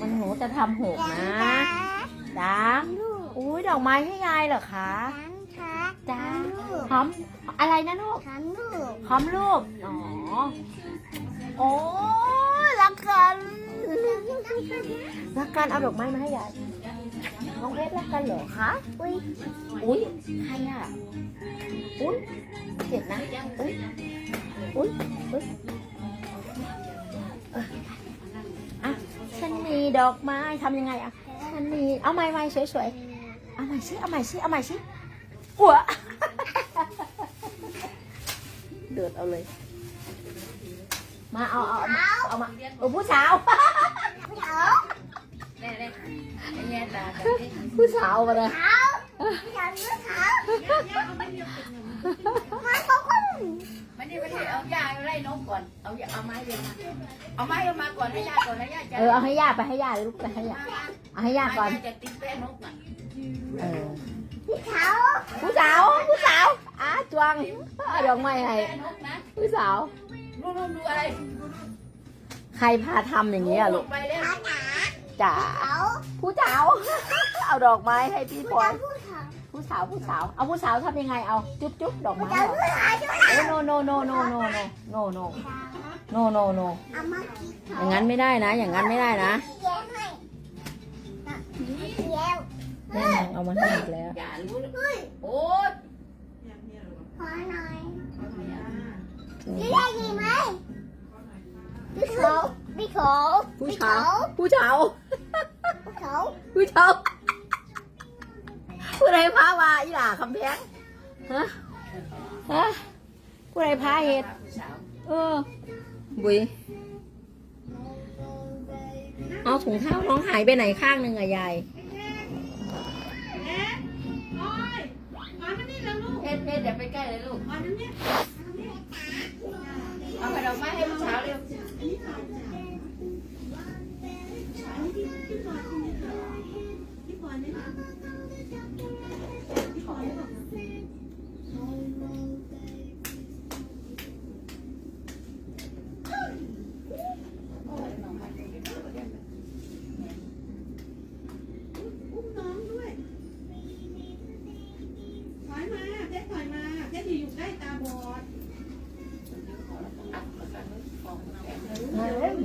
มันหนูจะทำหกนะจ้าอุ้ยดอกไม้ให้ยายเหรอคะจ้าหอมอะไรนะลูกถามลูกหอมลูกอ๋อโอ้รักกันรักกันเอาดอกไม้มาให้ยายน้องเพชรรักกันเหรอคะอุ้ยอุ้ยใครอะอุ้ยเจ็บนะอุ้ยอุ้ยอุ้ย ดอกไม้ทำยังไงอะฉันมีเอาไม้ไม้สวยๆเอาใหม่สิเอาใหม่สิเอาใหม่สิอัวเดือดเอาเลย มาเอาเอาเอาเอามาโอ้ผู้สาวเถาแน่เลยไอ้แย่ตาแบบนี้ผู้สาวมาเลย เถาถามลูกเถามาเขาก็ ไม่ได้ไม่ได้เอายาไล่นกก่ อนเอาเอาไม้เรียนมาเอาไม้ลงมาก่อนให้ยาก่อนให้ยาจะเออเอาให้ย่าไปให้ย่าลูกไปให้ย่าเอาให้ย่าก่อนจะติดแป้นกอะเออพี่เถาผู้สาวผู้สาวอ้าจวงเอาดอกไม้ให้แป้นกนะผู้สาวรู้รู้ดูอะไรใครพาทำอย่างนี้อะลูกไปแล้วถาหนาจ๋าเถาผู้สาว เอาดอกไม้ให้พี่พลอยผู้เถาผู้สาวผู้สาว เอาผู้สาวทำยังไงเอาจุ๊บจุ๊บดอกไม้เถาเหรอผู้เถาจุ๊โอ้โนโนโนโนโนโนโนโนโนโนโนเอามากินอเถาย่างนั้นไม่ได้นะ อย่างนั้นไม่ได้นะแย้มให้แย้มแม่นางเอามาให้อีกแล้วอย่ารู้เฮ้ยโอ๊ยขอหน่อยพี่ได้ยินไหมพี่เขาพี่เขาผู้สาวผู้สาวพี่เขาผู้ชาว ผู้ใดพาวาอีหล่าคำแพงฮะฮะผู้ใดพาเห็ดเออบุยเอาถุงเท้าน้องหายไปไหนข้างหนึ่งอะยายเพชรเพชรอย่าไปใกล้เลยลูกเอาไป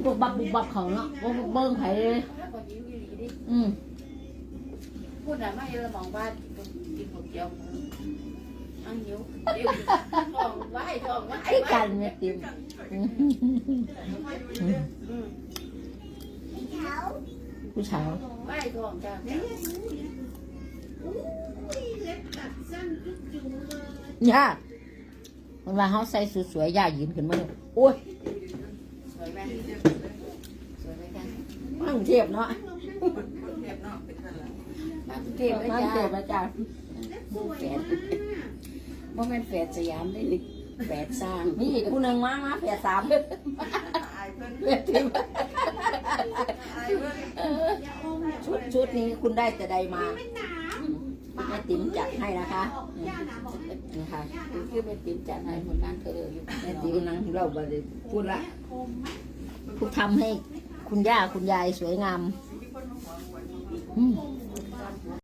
บุบบับบุบบับเขาเนาะบุบเบิ้งไผเลยอืมพูดอะไรม่เรามองว่ากินหมดเดียวอังหิวเดี๋ยวทองไว้ทองไว้ไอ้กันไม่ติมอืมอืมพี่เขาผู้ชายไว้ทองจ้าไหนแยกหูเนี่ยอุ้ยเล็บตัดสั้นจุ๊จุ๋เลยย่ามันว่าเขาใส่สวยๆย่ายืนขึ้นมาเลยโอ้ย สวยไหมสวยไหมคะ มากรุงเทพเนาะมากรุงเทพมากรุงเทพจ้าอาจารย์เล็บสวยมากเพราะมันแฝดสยามได้เลยแฝดสร้างมีอีกคู่หนึ่งมามาแปดสามแปดทิมอย่าอมอย่าชุดชุดนี้คุณได้แต่ใดมาไม่หนาแม่ติ๋มจัดให้นะคะย่าหนาบอกนะคะคือเป็นติ๋มจัดให้คนบ้านเธออยู่แม่ติ๋มนั่งเราบริพูดละ คมไหมพูดทำให้ คุณย่าคุณยายสวยงามอืม